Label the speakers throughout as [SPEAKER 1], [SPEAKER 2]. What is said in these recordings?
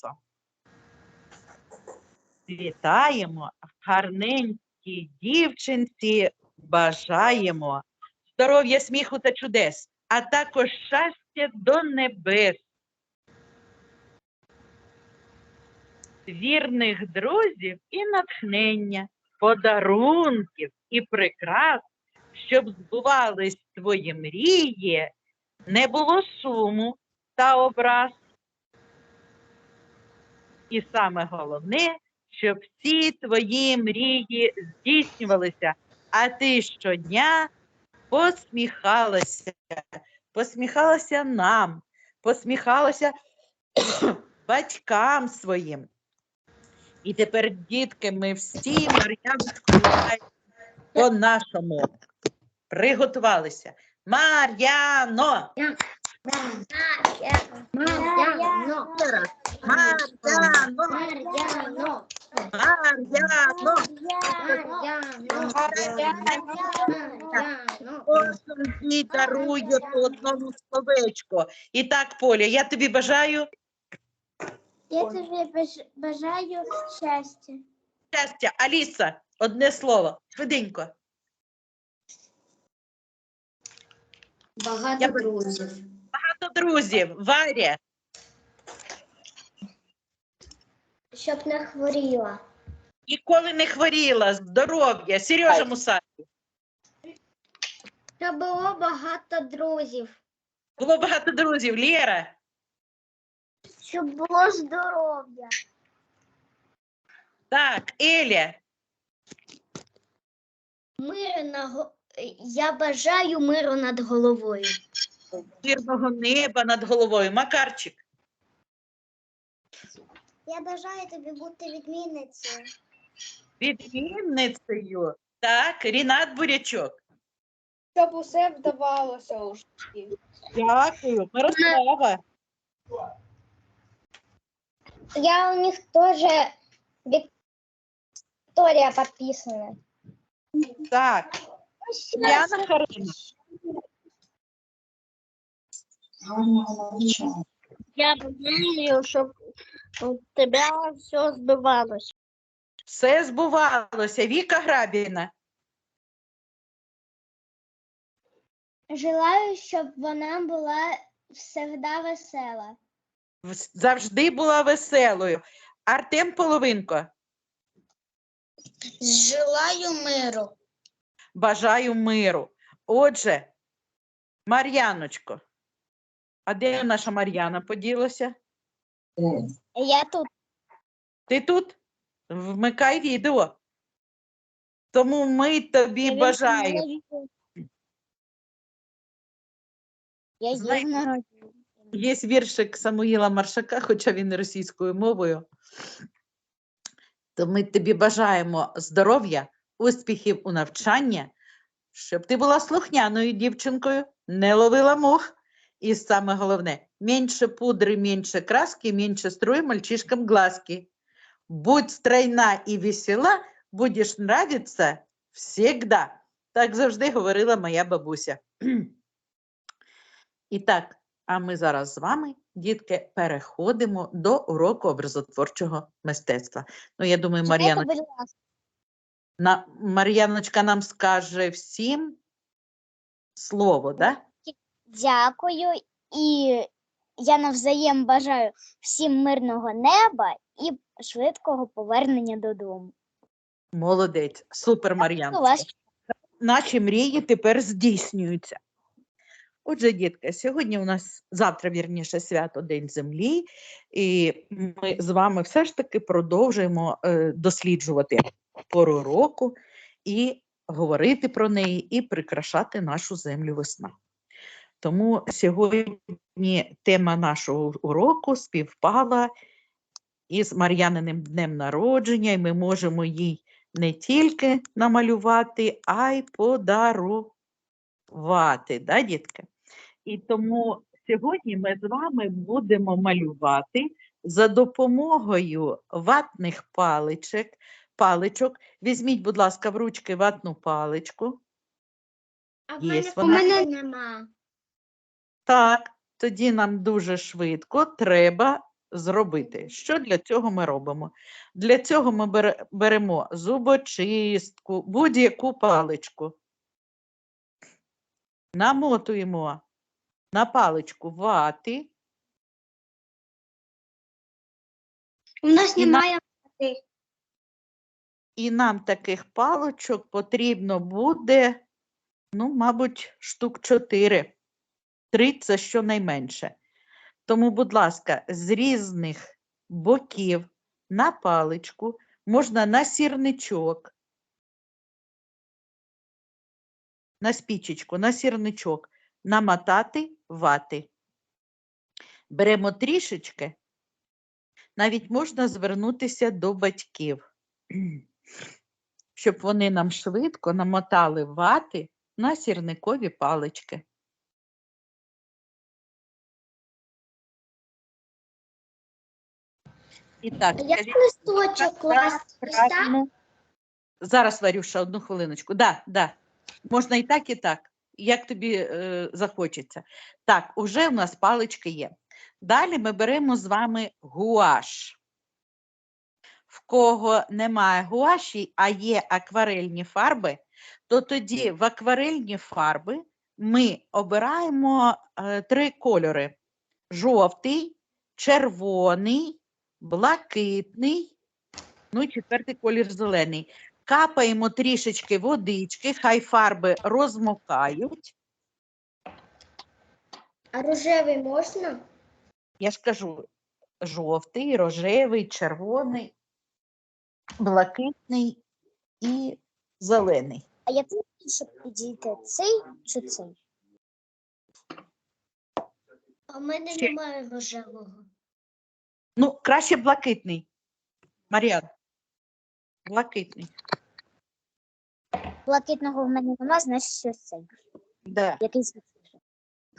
[SPEAKER 1] серцем. Вітаємо, гарненькій дівчинці бажаємо здоров'я, сміху та чудес, а також щастя до небес. Вірних друзів і натхнення, подарунків і прикрас, щоб збувались твої мрії, не було суму та образ. І саме головне, щоб всі твої мрії здійснювалися, а ти щодня посміхалася, посміхалася нам, посміхалася батькам своїм. І тепер, дітки, ми всі Мар'яночку по-нашому приготувалися. Мар'яно!
[SPEAKER 2] Мар'яно.
[SPEAKER 1] Мар'яно! По одному словечку. І так, Поля, я тобі бажаю
[SPEAKER 2] Я тобі баж- бажаю щастя.
[SPEAKER 1] щастя. Аліса, одне слово, швиденько.
[SPEAKER 2] Багато друзів.
[SPEAKER 1] Багато друзів, Варя,
[SPEAKER 2] Щоб не хворіла.
[SPEAKER 1] ніколи не хворіла, здоров'я, Сережа Муса.
[SPEAKER 2] Щоб було багато друзів.
[SPEAKER 1] Було багато друзів, Лєра,
[SPEAKER 2] Щоб було здоров'я.
[SPEAKER 1] так, Еля,
[SPEAKER 2] Миру на го- Я бажаю миру над головою.
[SPEAKER 1] Мирного неба над головою, Макарчик,
[SPEAKER 2] Я бажаю тобі бути відмінницею.
[SPEAKER 1] відмінницею, так, Рінат Бурячок.
[SPEAKER 3] Щоб усе вдавалося у житті.
[SPEAKER 1] Дякую, Мирослава.
[SPEAKER 2] Я у них тоже Виктория подписана.
[SPEAKER 1] Так, Яна Харина.
[SPEAKER 4] Я бажаю, щоб у тебе все збивалося.
[SPEAKER 1] Все збувалося. Віка Грабіна.
[SPEAKER 2] Желаю, щоб вона була завжди весела.
[SPEAKER 1] завжди була веселою. Артем Половинко.
[SPEAKER 2] Желаю миру.
[SPEAKER 1] Бажаю миру. Отже, Мар'яночко. А де наша Мар'яна поділася?
[SPEAKER 2] Я тут.
[SPEAKER 1] Ти тут? Вмикай відео. Тому ми тобі бажаємо.
[SPEAKER 2] Я народження.
[SPEAKER 1] Є віршик Самуїла Маршака, хоча він російською мовою. То ми тобі бажаємо здоров'я, успіхів у навчанні, щоб ти була слухняною дівчинкою, не ловила мух. І саме головне, менше пудри, менше краски, менше струй мальчишкам глазки. Будь стройна і весела, будеш нравиться всегда. Так завжди говорила моя бабуся. І так, а ми зараз з вами, дітки, переходимо до уроку образотворчого мистецтва. Ну, я думаю, на, Мар'яночка нам скаже всім слово, да?
[SPEAKER 2] Дякую і я навзаєм бажаю всім мирного неба і швидкого повернення додому.
[SPEAKER 1] Молодець, супер,
[SPEAKER 2] вас
[SPEAKER 1] Наші мрії тепер здійснюються. Отже, дітки, сьогодні у нас завтра, вірніше, свято День Землі, і ми з вами все ж таки продовжуємо е, досліджувати пору року і говорити про неї, і прикрашати нашу землю весна. Тому сьогодні тема нашого уроку співпала із Мар'яниним днем народження, і ми можемо їй не тільки намалювати, а й подарувати, да, дітки? І тому сьогодні ми з вами будемо малювати за допомогою ватних паличок. паличок. Візьміть, будь ласка, в ручки ватну паличку.
[SPEAKER 2] а
[SPEAKER 1] в мене- вона.
[SPEAKER 2] у мене нема.
[SPEAKER 1] Так, тоді нам дуже швидко треба зробити. Що для цього ми робимо? Для цього ми беремо зубочистку, будь-яку паличку. Намотуємо на паличку вати.
[SPEAKER 2] У нас немає вати.
[SPEAKER 1] І нам таких паличок потрібно буде, ну, мабуть, штук чотири. 3 це щонайменше. Тому, будь ласка, з різних боків на паличку можна на сірничок, на спічечку, на сірничок намотати вати. Беремо трішечки, навіть можна звернутися до батьків, щоб вони нам швидко намотали вати на сірникові палички. І так,
[SPEAKER 2] Як
[SPEAKER 1] скажіть,
[SPEAKER 2] листочок класти? Ось так?
[SPEAKER 1] правильно. Зараз, Варюша, одну хвилиночку. Да, да. Можна і так, і так. Як тобі е, захочеться. Так, уже у нас палички є. Далі ми беремо з вами гуаш. В кого немає гуаші, а є акварельні фарби, то тоді в акварельні фарби ми обираємо е, три кольори: жовтий, червоний, блакитний, ну і четвертий колір зелений. Капаємо трішечки водички, хай фарби розмокають.
[SPEAKER 2] А рожевий можна?
[SPEAKER 1] Я ж кажу, жовтий, рожевий, червоний, блакитний і зелений.
[SPEAKER 2] А який більше підійде? Цей чи цей? А в мене
[SPEAKER 1] Ще-
[SPEAKER 2] немає рожевого.
[SPEAKER 1] Ну, краще блакитний. Маріан. Блакитний.
[SPEAKER 2] Блакитного в мене немає, значить що цей.
[SPEAKER 1] Да.
[SPEAKER 2] Якийсь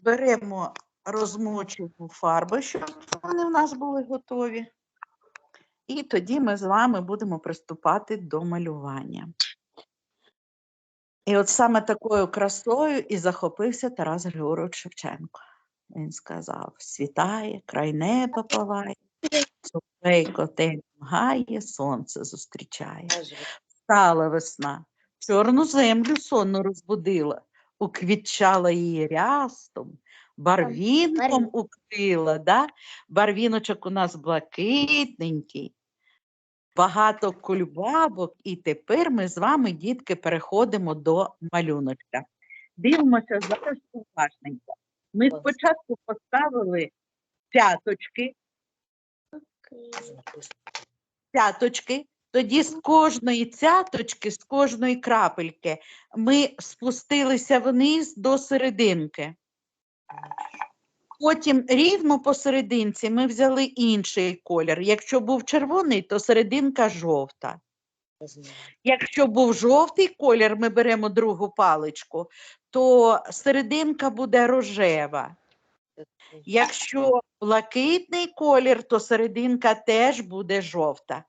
[SPEAKER 1] Беремо розмочену фарби, щоб вони в нас були готові. І тоді ми з вами будемо приступати до малювання. І от саме такою красою і захопився Тарас Григорович Шевченко. Він сказав: світає, край неба палає, соловейко тень гає, сонце зустрічає. Стала весна, чорну землю сонно розбудила, уквітчала її рястом, барвінком укрила, да? барвіночок у нас блакитненький, багато кульбабок, і тепер ми з вами, дітки, переходимо до малюночка. Дивимося зараз уважненько. Ми спочатку поставили цяточки, цяточки, тоді з кожної цяточки, з кожної крапельки ми спустилися вниз до серединки. Потім рівно посерединці ми взяли інший колір. Якщо був червоний, то серединка жовта. Якщо був жовтий колір, ми беремо другу паличку, то серединка буде рожева. Якщо блакитний колір, то серединка теж буде жовта.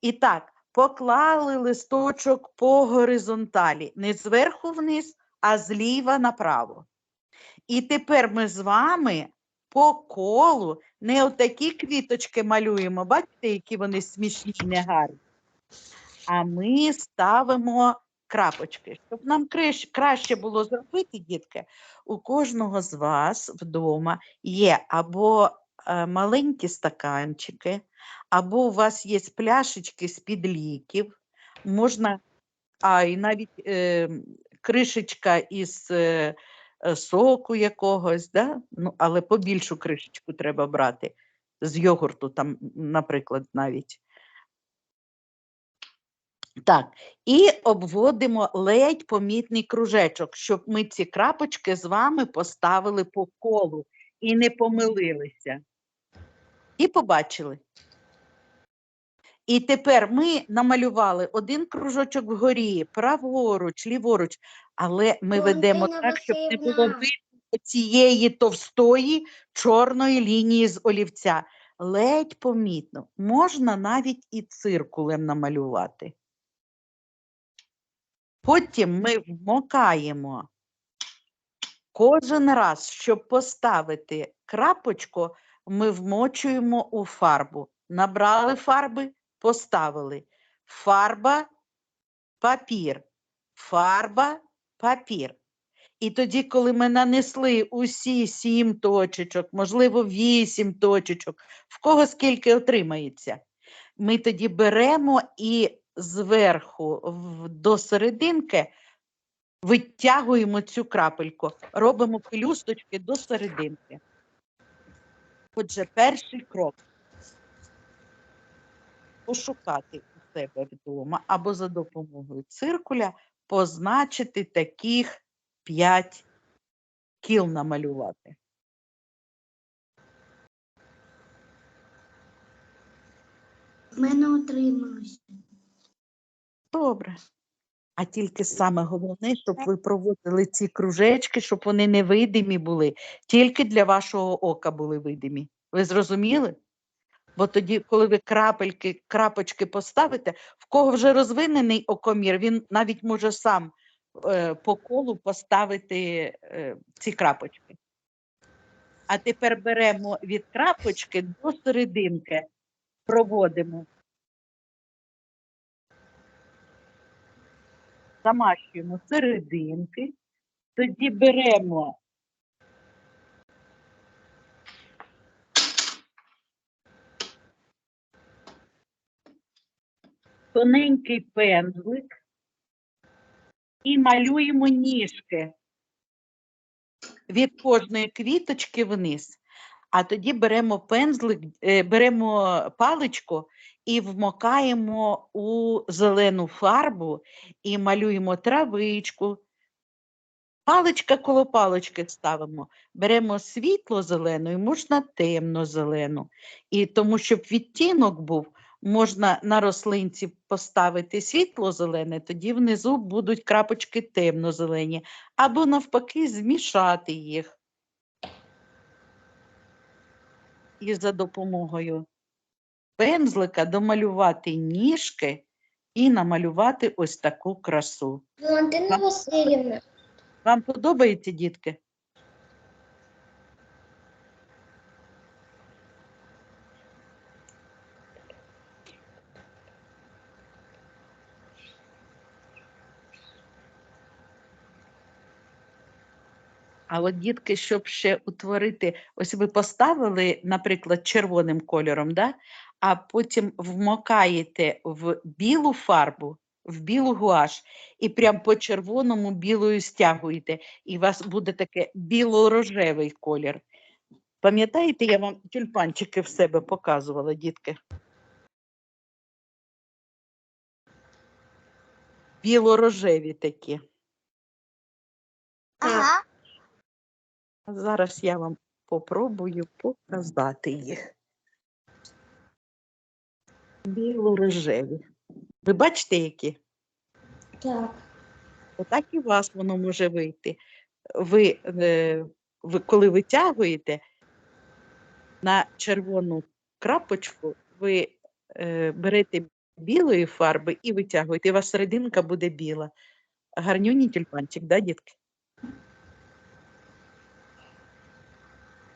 [SPEAKER 1] І так, поклали листочок по горизонталі, не зверху вниз, а зліва направо. І тепер ми з вами по колу не отакі квіточки малюємо, бачите, які вони смішні, негарні. А ми ставимо крапочки. Щоб нам краще було зробити, дітки, у кожного з вас вдома є або е, маленькі стаканчики, або у вас є пляшечки з-під ліків, можна, а і навіть е, кришечка із е, е, соку якогось, да? ну, але побільшу кришечку треба брати, з йогурту, там, наприклад, навіть. Так, і обводимо ледь помітний кружечок, щоб ми ці крапочки з вами поставили по колу і не помилилися. І побачили. І тепер ми намалювали один кружочок вгорі, праворуч, ліворуч, але ми ведемо так, щоб не було видно цієї товстої чорної лінії з олівця. Ледь помітно. Можна навіть і циркулем намалювати. Потім ми вмокаємо кожен раз, щоб поставити крапочку, ми вмочуємо у фарбу. Набрали фарби, поставили. Фарба, папір, фарба, папір. І тоді, коли ми нанесли усі сім точечок, можливо, вісім точечок, в кого скільки отримається, ми тоді беремо і зверху до серединки витягуємо цю крапельку, робимо пелюсточки до серединки. Отже, перший крок пошукати у себе вдома або за допомогою циркуля позначити таких 5 кіл намалювати.
[SPEAKER 2] В мене отрималося.
[SPEAKER 1] Добре. А тільки саме головне, щоб ви проводили ці кружечки, щоб вони невидимі були, тільки для вашого ока були видимі. Ви зрозуміли? Бо тоді, коли ви крапельки, крапочки поставите, в кого вже розвинений окомір, він навіть може сам е, по колу поставити е, ці крапочки. А тепер беремо від крапочки до серединки, проводимо. Замащуємо серединки, тоді беремо тоненький пензлик і малюємо ніжки від кожної квіточки вниз. А тоді беремо пензлик, е, беремо паличку і вмокаємо у зелену фарбу і малюємо травичку. Паличка коло палички ставимо. Беремо світло зелену і можна темно зелену. І тому, щоб відтінок був, можна на рослинці поставити світло зелене, тоді внизу будуть крапочки темно-зелені, або навпаки змішати їх. І за допомогою пензлика домалювати ніжки і намалювати ось таку красу.
[SPEAKER 2] Валентина Васильівна,
[SPEAKER 1] Вам подобається, дітки? А от дітки, щоб ще утворити, ось ви поставили, наприклад, червоним кольором, да? А потім вмокаєте в білу фарбу, в білу гуаш, і прям по червоному білою стягуєте, і у вас буде таке біло-рожевий колір. Пам'ятаєте, я вам тюльпанчики в себе показувала, дітки? Біло-рожеві такі.
[SPEAKER 4] Ага.
[SPEAKER 1] Зараз я вам попробую показати їх. Біло-рожеві. Ви бачите, які?
[SPEAKER 2] так.
[SPEAKER 1] Отак і у вас воно може вийти. Ви, е, ви коли витягуєте на червону крапочку, ви е, берете білої фарби і витягуєте, і у вас серединка буде біла. Гарнюній тюльпанчик, да, дітки?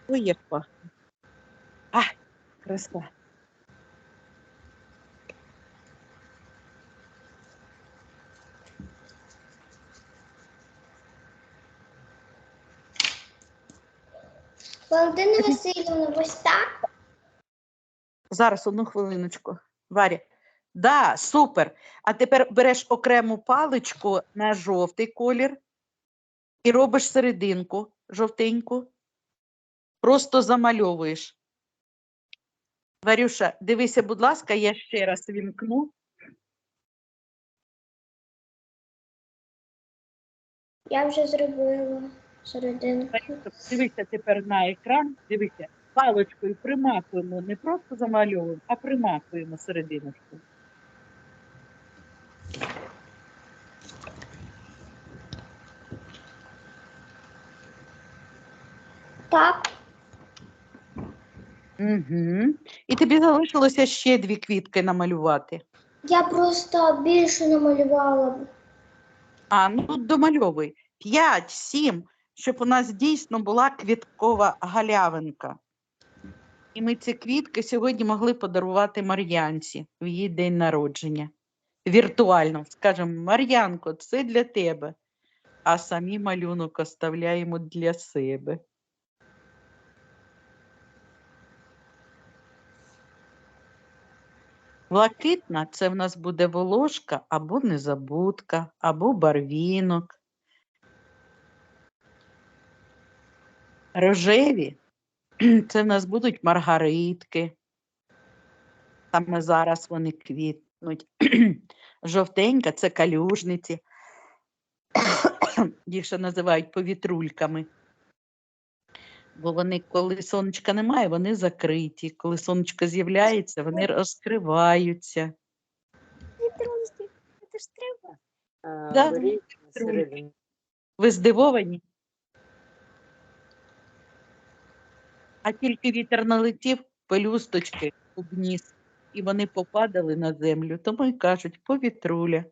[SPEAKER 1] Ой, як пахне. А, краса.
[SPEAKER 2] Валентина Васильівна, ось так?
[SPEAKER 1] Зараз одну хвилиночку. Варя. Да, супер. А тепер береш окрему паличку на жовтий колір і робиш серединку жовтеньку. Просто замальовуєш. Варюша, дивися, будь ласка, я ще раз вімкну.
[SPEAKER 2] Я вже зробила серединку.
[SPEAKER 1] Дивися тепер на екран. Дивися, паличкою примакуємо, не просто замальовуємо, а примакуємо серединочку.
[SPEAKER 2] Так,
[SPEAKER 1] Угу. І тобі залишилося ще дві квітки намалювати.
[SPEAKER 2] я просто більше намалювала.
[SPEAKER 1] А, ну домальовуй. П'ять, сім, щоб у нас дійсно була квіткова галявинка. І ми ці квітки сьогодні могли подарувати Мар'янці в її день народження. Віртуально скажемо, Мар'янко, це для тебе. А самі малюнок оставляємо для себе. Блакитна це в нас буде волошка або незабудка, або барвінок. Рожеві це в нас будуть маргаритки. Саме зараз вони квітнуть. Жовтенька це калюжниці. Їх ще називають повітрульками. Бо вони, коли сонечка немає, вони закриті. Коли сонечко з'являється, вони розкриваються.
[SPEAKER 2] Це ж треба.
[SPEAKER 1] Да. Ви здивовані? А тільки вітер налетів, пелюсточки обніс, і вони попадали на землю, тому й кажуть повітруля.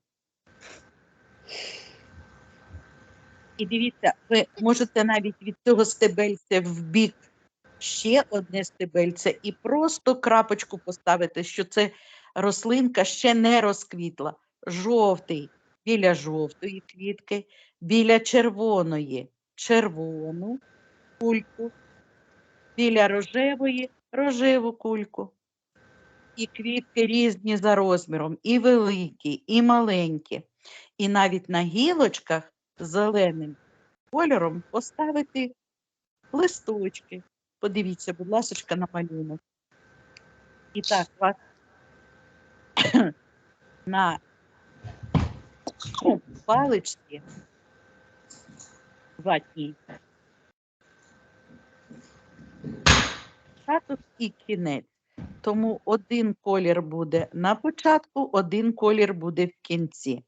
[SPEAKER 1] І дивіться, ви можете навіть від цього стебельця в бік ще одне стебельце і просто крапочку поставити, що це рослинка ще не розквітла. Жовтий біля жовтої квітки, біля червоної червону кульку, біля рожевої рожеву кульку. І квітки різні за розміром, і великі, і маленькі. І навіть на гілочках зеленим кольором поставити листочки. Подивіться, будь ласка, на малюнок. І так, вас на паличці ватній. Статус і кінець. Тому один колір буде на початку, один колір буде в кінці.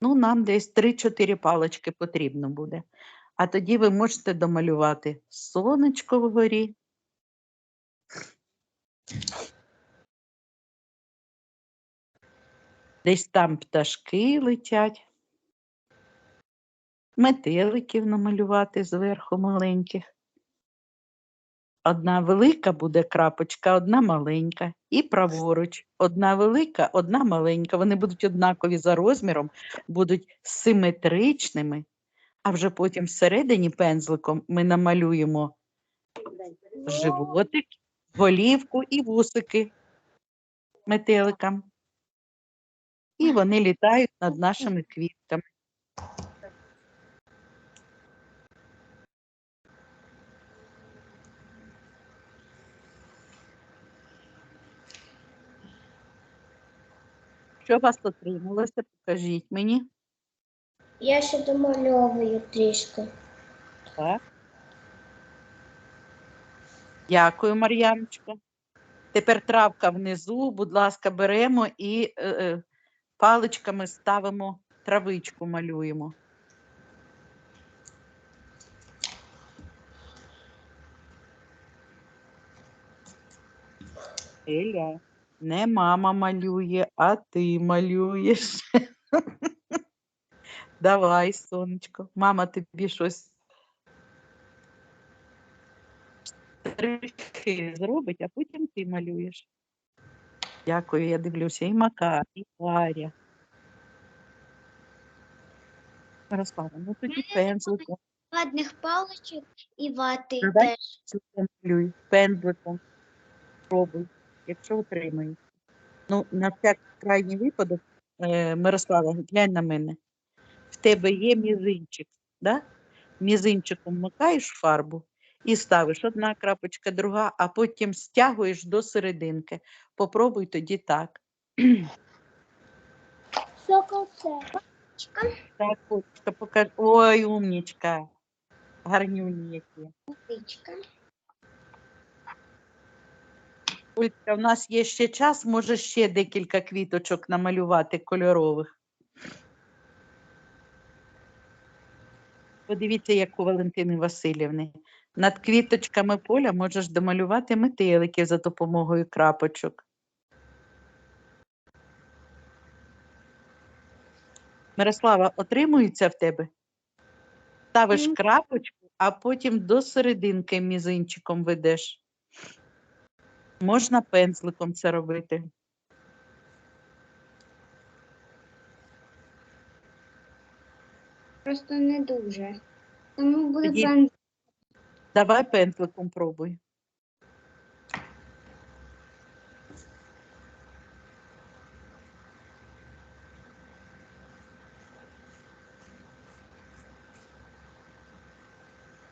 [SPEAKER 1] Ну, нам десь 3-4 палички потрібно буде. А тоді ви можете домалювати сонечко вгорі. Десь там пташки летять. Метеликів намалювати зверху маленьких. Одна велика буде крапочка, одна маленька. І праворуч. Одна велика, одна маленька. Вони будуть однакові за розміром, будуть симетричними. А вже потім всередині пензликом ми намалюємо животик, голівку і вусики метеликам. І вони літають над нашими квітками. Що у вас отрималося? Покажіть мені.
[SPEAKER 2] Я ще домальовую трішки.
[SPEAKER 1] Так. Дякую, Мар'яночка. Тепер травка внизу, будь ласка, беремо і е, е, паличками ставимо травичку, малюємо. Еля, не мама малює, а ти малюєш. Давай, сонечко. Мама тобі щось штрихи зробить, а потім ти малюєш. Дякую, я дивлюся. І Макар, і Варя. Мирослава, ну тоді пензликом
[SPEAKER 2] Ладних паличок і вати
[SPEAKER 1] Давай.
[SPEAKER 2] теж.
[SPEAKER 1] малюй, пензликом пробуй, якщо отримаєш. Ну, на всяк крайній випадок, е, Мирослава, глянь на мене. В тебе є мізинчик, да? Мізинчиком вмикаєш фарбу і ставиш одна крапочка, друга, а потім стягуєш до серединки. Попробуй тоді так. Так, Олечка, покаж. Ой, умнічка. Гарнюні які.
[SPEAKER 2] Водичка.
[SPEAKER 1] Олька, в нас є ще час, може ще декілька квіточок намалювати кольорових. Подивіться, як у Валентини Васильівни. Над квіточками поля можеш домалювати метеликів за допомогою крапочок. Мирослава, отримується в тебе? Ставиш крапочку, а потім до серединки мізинчиком ведеш. Можна пензликом це робити.
[SPEAKER 3] Просто не дуже. Тому буде
[SPEAKER 1] Тоді-
[SPEAKER 3] пен...
[SPEAKER 1] Давай пензликом пробуй.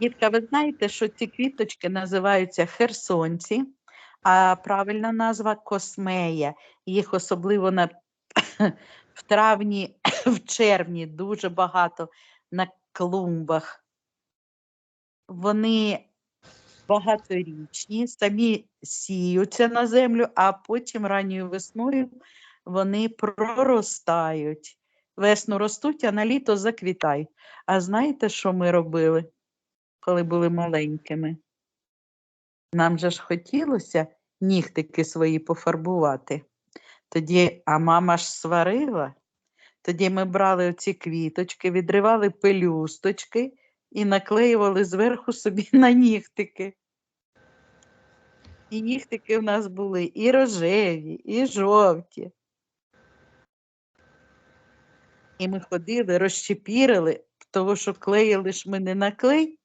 [SPEAKER 1] Дітка, ви знаєте, що ці квіточки називаються херсонці, а правильна назва космея. Їх особливо на, в травні, в червні дуже багато на клумбах. Вони багаторічні, самі сіються на землю, а потім ранньою весною вони проростають. Весну ростуть, а на літо заквітають. А знаєте, що ми робили, коли були маленькими? Нам же ж хотілося нігтики свої пофарбувати. Тоді, а мама ж сварила. Тоді ми брали оці квіточки, відривали пелюсточки і наклеювали зверху собі на нігтики. І нігтики в нас були і рожеві, і жовті. І ми ходили, розчепірили, того, що клеїли ж ми не на клей,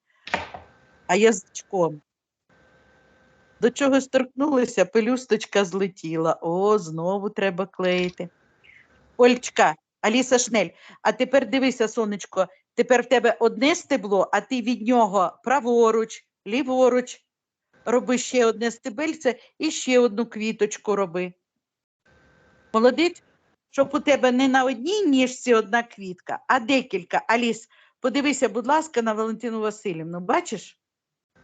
[SPEAKER 1] а язичком. До чогось торкнулися, пелюсточка злетіла. О, знову треба клеїти. Олечка, Аліса Шнель, а тепер дивися, сонечко, тепер в тебе одне стебло, а ти від нього праворуч, ліворуч. Роби ще одне стебельце і ще одну квіточку роби. Молодець, щоб у тебе не на одній ніжці одна квітка, а декілька. Аліс, подивися, будь ласка, на Валентину Васильівну. Бачиш?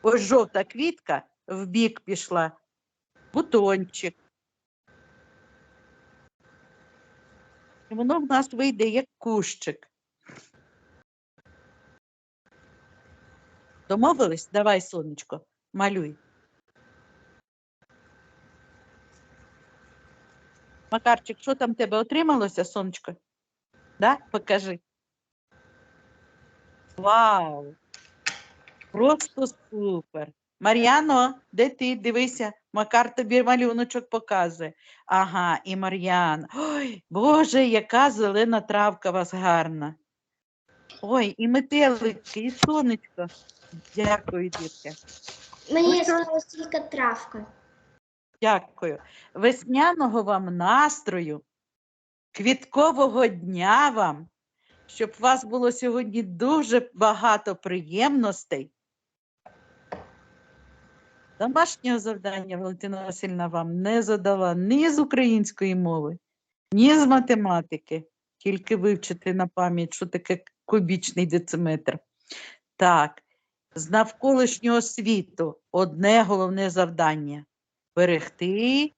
[SPEAKER 1] Ось жовта квітка в бік пішла, бутончик. І воно в нас вийде як кущик. Домовились? Давай, сонечко, малюй. Макарчик, що там тебе отрималося, сонечко? Да? Покажи. Вау! Просто супер. Мар'яно, де ти? Дивися, Макар тобі малюночок показує. Ага, і Мар'ян. Ой, Боже, яка зелена травка у вас гарна. Ой, і метелики, і сонечко. Дякую, дітки.
[SPEAKER 2] Мені сталося тільки травка.
[SPEAKER 1] Дякую. Весняного вам настрою, квіткового дня вам, щоб у вас було сьогодні дуже багато приємностей. Домашнього завдання Валентина Васильівна вам не задала ні з української мови, ні з математики, тільки вивчити на пам'ять, що таке кубічний дециметр. Так, з навколишнього світу одне головне завдання берегти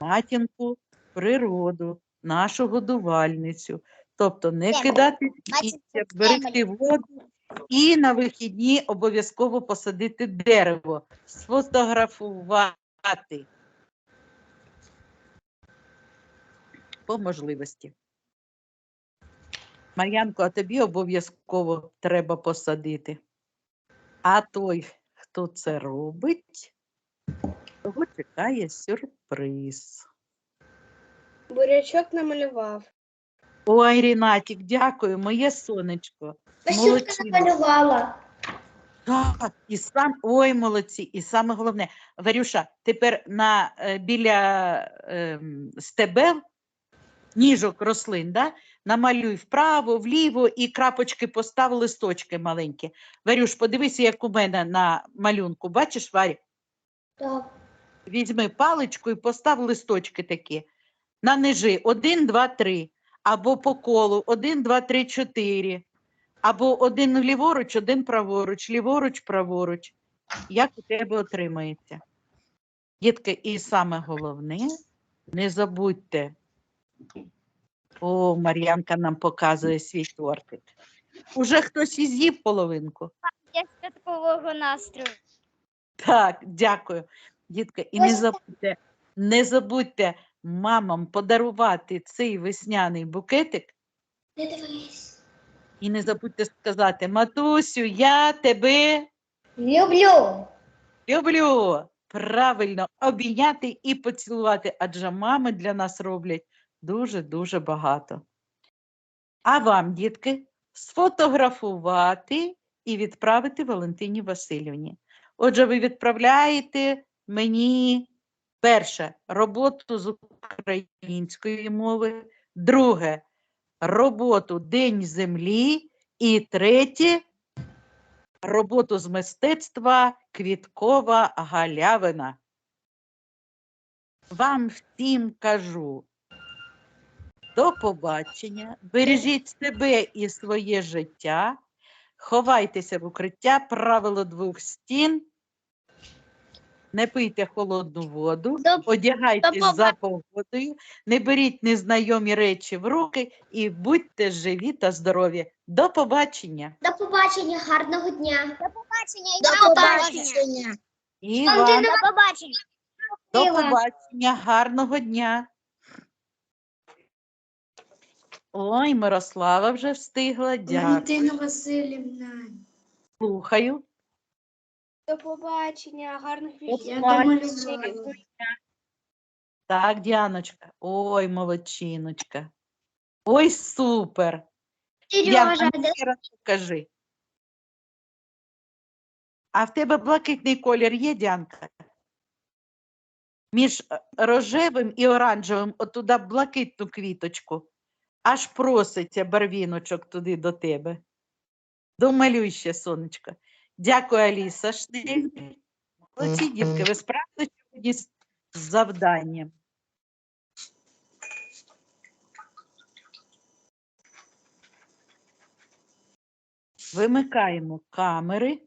[SPEAKER 1] матінку, природу, нашу годувальницю. Тобто не кидати сміття, берегти воду і на вихідні обов'язково посадити дерево, сфотографувати по можливості. Мар'янко, а тобі обов'язково треба посадити. А той, хто це робить, того чекає сюрприз.
[SPEAKER 3] Бурячок намалював.
[SPEAKER 1] Ой, Рінатік, дякую, моє сонечко.
[SPEAKER 2] Васюшка
[SPEAKER 1] Молодчина.
[SPEAKER 2] намалювала.
[SPEAKER 1] Так, і сам, ой, молодці, і саме головне, Варюша, тепер на, е, біля ем, стебел, ніжок рослин, да? намалюй вправо, вліво і крапочки постав листочки маленькі. Варюш, подивися, як у мене на малюнку. Бачиш, Варю?
[SPEAKER 2] Так.
[SPEAKER 1] Візьми паличку і постав листочки такі. На нижи 1, 2, 3. Або по колу 1, 2, 3, 4. Або один ліворуч, один праворуч, ліворуч, праворуч. Як у тебе отримається? Дітки, і саме головне, не забудьте. О, Мар'янка нам показує свій тортик. Уже хтось і з'їв половинку.
[SPEAKER 4] Я святкового настрою.
[SPEAKER 1] Так, дякую. Дітки, і не забудьте, не забудьте мамам подарувати цей весняний букетик.
[SPEAKER 2] Не дивись.
[SPEAKER 1] І не забудьте сказати: Матусю, я тебе
[SPEAKER 2] Люблю.
[SPEAKER 1] люблю. Правильно, обійняти і поцілувати, адже мами для нас роблять дуже-дуже багато. А вам, дітки, сфотографувати і відправити Валентині Васильівні. Отже, ви відправляєте мені перше роботу з української мови, друге роботу День землі і третє роботу з мистецтва Квіткова галявина. Вам всім кажу. До побачення, бережіть себе і своє життя, ховайтеся в укриття, правило двох стін, не пийте холодну воду, одягайтесь за погодою, не беріть незнайомі речі в руки і будьте живі та здорові. До побачення!
[SPEAKER 2] До побачення, гарного дня.
[SPEAKER 4] До побачення.
[SPEAKER 2] До побачення.
[SPEAKER 1] І
[SPEAKER 2] Вам
[SPEAKER 4] До побачення.
[SPEAKER 1] до побачення, гарного дня. Ой, Мирослава вже встигла. Дякую.
[SPEAKER 2] Васильівна.
[SPEAKER 1] Слухаю.
[SPEAKER 3] До побачення, гарних вихідних.
[SPEAKER 1] Так, Діаночка. Ой, молодчиночка. Ой, супер. Діана,
[SPEAKER 2] Сережа,
[SPEAKER 1] а ну ще раз покажи. А в тебе блакитний колір є, Діанка? Між е, рожевим і оранжевим отуда блакитну квіточку. Аж проситься барвіночок туди до тебе. Домалюй ще, сонечко. Дякую, Аліса Штиль. Молодці, дітки, ви справді сьогодні з з завданням. Вимикаємо камери.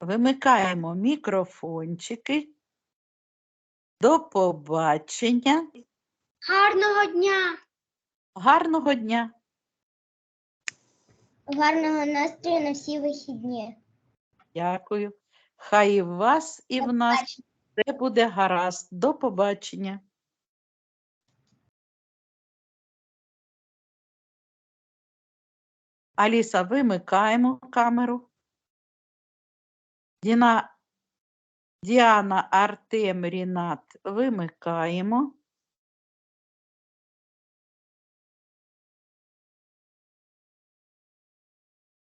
[SPEAKER 1] Вимикаємо мікрофончики. До побачення.
[SPEAKER 2] гарного дня.
[SPEAKER 1] Гарного дня.
[SPEAKER 2] Гарного настрою на всі вихідні.
[SPEAKER 1] Дякую. Хай і в вас, і в нас все буде гаразд. До побачення. Аліса, вимикаємо камеру. Діна, Діана, Артем, Рінат, вимикаємо.